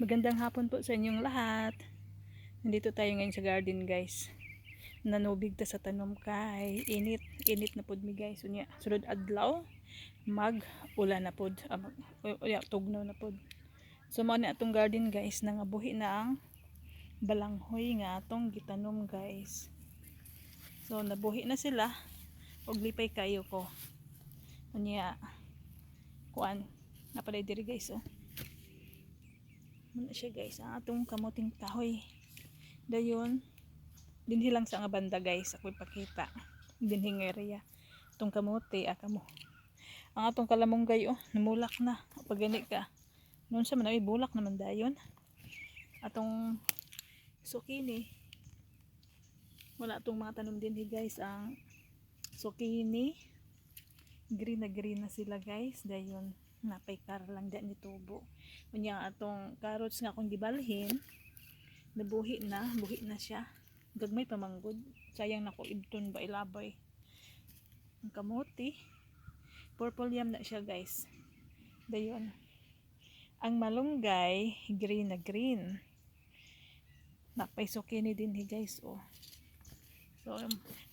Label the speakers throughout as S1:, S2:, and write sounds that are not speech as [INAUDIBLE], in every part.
S1: Magandang hapon po sa inyong lahat. Nandito tayo ngayon sa garden guys. Nanubig ta sa tanom kay init. Init na pod mi guys. Unya, sulod adlaw mag ulan na pod. Ah, mag, uya, na pod. So mo na atong garden guys nangabuhi na ang balanghoy nga atong gitanom guys. So nabuhi na sila. Og lipay kayo ko. Unya kuan napalay diri guys oh. Muna siya guys, ang atong kamuting kahoy. Dayon, dinhi lang sa nga banda guys, ako ipakita. Dinhi nga area. Itong kamote, ah kamo. Ang atong kalamonggay oh, namulak na. Pag gani ka. Noon sa manay bulak naman dayon. Atong sukini. Wala atong mga tanom dinhi guys, ang sukini. Green na green na sila guys. Dayon, napay kar lang dyan ni tubo. Unya atong carrots nga akong gibalhin, nabuhi na, buhi na siya. Gagmay pa manggod. Sayang nako ibton ba ilabay. Ang kamote, purple yam na siya guys. Dayon. Ang malunggay, green na green. Napay sukini din hi guys oh. So,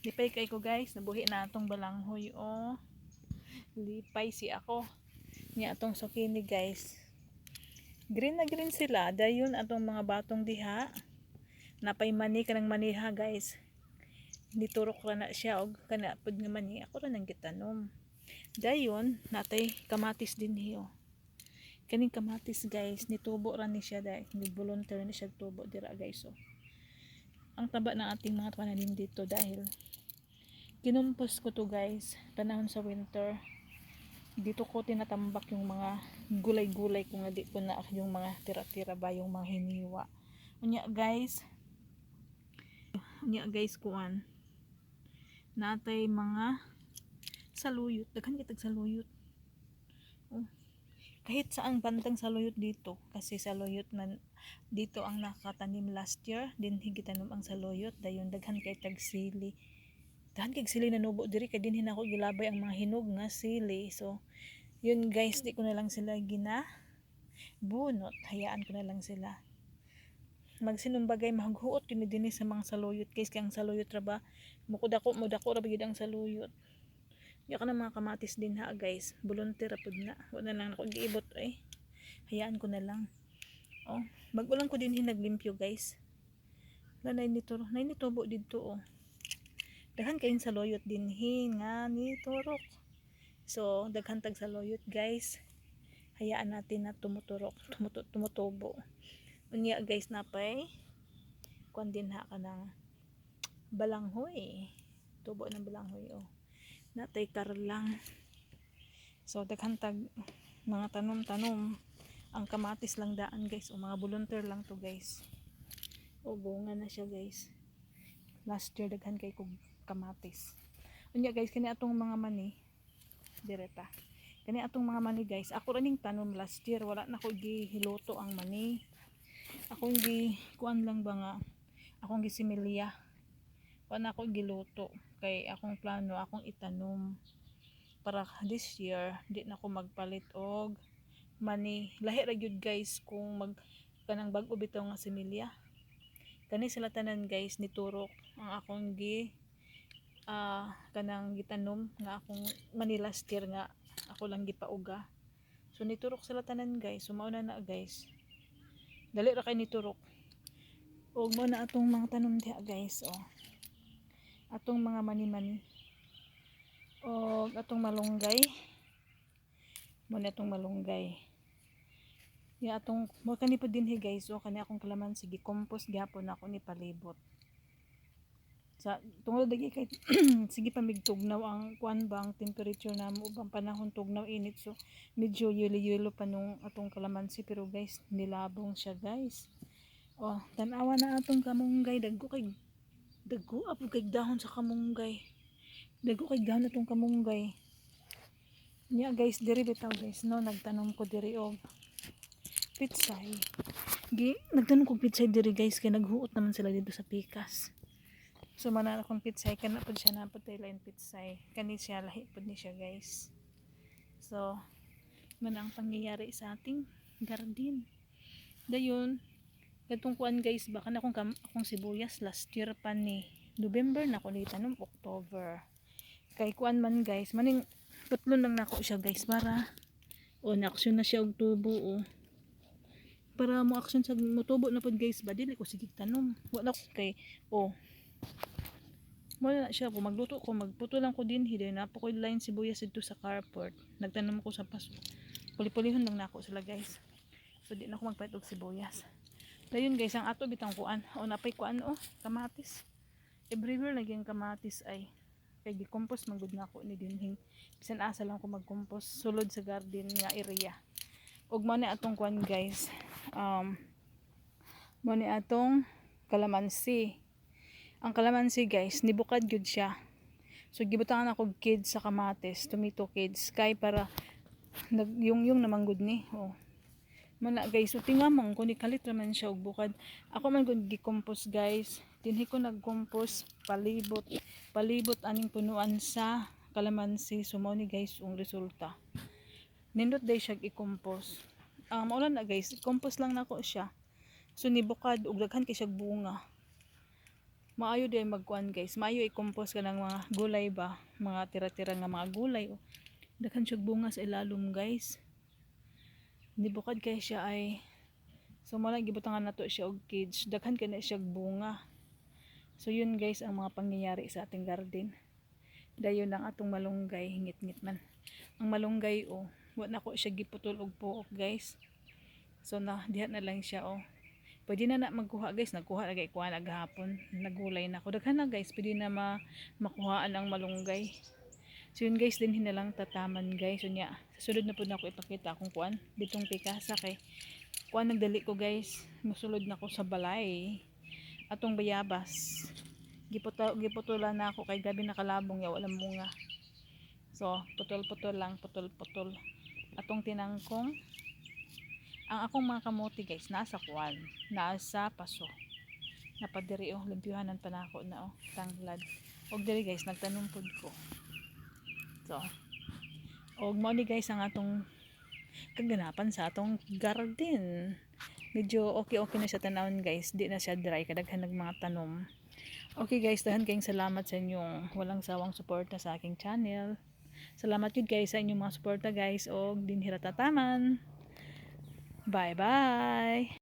S1: lipay kay ko guys, nabuhi na atong balanghoy oh. Lipay si ako. Nya atong sukini guys. Green na green sila. Dayon atong mga batong diha. Napay mani kanang maniha guys. Niturok ra na siya og kana pud nga mani ako ra nang gitanom. Dayon natay kamatis din hiyo. Kaning kamatis guys, nitubo ra ni siya dahil nag-volunteer ni siya tubo dira guys oh. Ang taba ng ating mga pananim dito dahil kinumpos ko to guys panahon sa winter dito ko tinatambak yung mga gulay-gulay kung hindi ko na yung mga tira-tira ba yung mga hiniwa. Unya guys. Unya guys kuan. Natay mga saluyot. Daghan kitag saluyot. Oh. kahit saang bandang saluyot dito kasi saluyot man dito ang nakatanim last year din higitanom ang saluyot. Dayon daghan kay tag sili daghan kay sili na nubo diri kay dinhi na ako gilabay ang mga hinog nga sili. So yun guys di ko na lang sila gina bunot. Hayaan ko na lang sila. Magsinumbagay maghuot yun din sa mga saluyot guys. Kay ang saluyot ra ba? Mukod ako mud ako ra gyud ang saluyot? Diya ka na mga kamatis din ha guys. Volunteer pud na. Wala na lang ako giibot eh hayaan ko na lang. Oh magulang ko din hinaglimpyo guys. Wala na nito na nitubo dito oh daghan kayon sa loyot din nga ni turok so daghan tag sa loyot guys. Hayaan natin na tumuturok tumutu tumutubo. Unya guys napay kuan din ha ka ng balanghoy. Tubo ng balanghoy oh. Natay karlang. So daghan tag mga tanom-tanom ang kamatis lang daan guys. O mga volunteer lang to guys. O bunga na siya guys. Last year daghan kay kog kamatis. Unya guys kani atong mga mani direta. Kani atong mga mani guys ako raning tanom last year wala na ko gihiluto ang mani. Akong gi kuan lang ba nga akong gisimilya. Wala na ako giluto kay akong plano akong itanom. Para this year di na ako magpalit og mani. Lahi ra gyud guys kung mag kanang bag-o bitaw nga similya. Kani sila tanan guys niturok ang akong gi ah kanang gitanom nga akong mani last year nga ako lang gipauga. So niturok sila tanan guys. So na guys. Dali ra kay niturok. Og mo na atong mga tanom diha guys oh. Atong mga mani-mani atong malunggay. Mo na atong malunggay. Ya atong mo kani po dinhi guys o kani akong kalamansi gi-compost gyapon ako ni palibot sa tungod lagi kay [CLEARS THROAT] sige pa migtugnaw ang kuan ba ang temperature na mo ubang panahon tugnaw init. So medyo yelo-yelo pa nung atong kalamansi pero guys nilabong siya guys. Oh tan-awa na atong kamunggay. Dagko kay dagko apo kay dahon sa kamunggay. Dagko kay dahon atong kamunggay. Niya guys diri bitaw guys no? Nagtanom ko diri og pitsay. Gi nagtanom ko pitsay diri guys kay naghuot naman sila dito sa pikas so mana akong pitsay kana pud siya na pud lain pitsay kani siya lahi pud ni siya guys so man ang pangyayari sa ating garden Dayon, Gatong kuan guys, baka na kam- akong sibuyas last year pa ni November na ko dito nung October. Kay kuan man guys, maning putlon lang nako siya guys para o na-action na siya og tubo o. Para mo action sa motubo na pod guys, ba dili ko sige tanom. Wala ko kay o. Wala na siya kung magluto ko, magputo lang ko din hiday na po ko line sibuyas dito sa carport. Nagtanom ko sa paso. Puli-pulihon lang nako sila guys. So di na ako magpalit og sibuyas. Dayon guys, ang ato bitang kuan. O napay kuan o, kamatis. Everywhere lagi ang kamatis ay kay gi-compost man gud nako ni dinhing. Bisan asa lang ko mag-compost sulod sa garden nga area. Ug mo atong kuan guys. Um mo ni atong kalamansi. Ang kalamansi guys, nibukad gyud siya. So gibutangan ako kids sa kamatis, tomato kids kay para nag yung yung naman gud ni. Oh. Mana guys so tingamang ko ni kalit naman siya og bukad. Ako man gud gi-compost guys dinhi ko nag-compost palibot palibot aning punuan sa kalamansi. So mao ni guys ang resulta. Nindot day siya i-compost um, maulan na guys compost lang nako siya. So nibukad og daghan kay siya bunga maayo day magkuan guys. Maayo i-compost ka ng mga gulay ba? Mga tira-tira nga mga gulay oh. daghan siya bunga sa ilalom guys. Nibukad kay siya ay so mala gibutangan nato siya og cage. Daghan kay na siya bunga. So yun guys ang mga pangyayari sa ating garden. Dayon ang atong malunggay. Ngit-ngit man. Ang malunggay oh wa na ko siya giputol og puok guys. So na diha na lang siya oh pwede na na magkuha guys nagkuha na kay kuha naghapon nagulay na ko daghan na guys pwede na ma makuhaan ang malunggay So yun guys, din na lang tataman guys. So nya, sa sunod na po na ako ipakita kung kuan. Ditong pikasa kay kuan nagdali ko guys. Musulod na ko sa balay. Atong bayabas. Giputo, giputulan na ako kay gabi nakalabong ya walang bunga. So, putol-putol lang, putol-putol. Atong tinangkong ang akong mga kamote guys, nasa kuan, nasa paso. Napadiri oh, limpyuhanan pa na ako na oh, tanglad. Og diri guys, nagtanong pod ko. So, og mo ni guys ang atong kaganapan sa atong garden. Medyo okay-okay na siya tanawon guys. Di na siya dry kadaghan nag mga tanom. Okay guys, dahan kayong salamat sa inyong walang sawang suporta sa aking channel. Salamat yun guys sa inyong mga suporta guys og dinhira Bye-bye.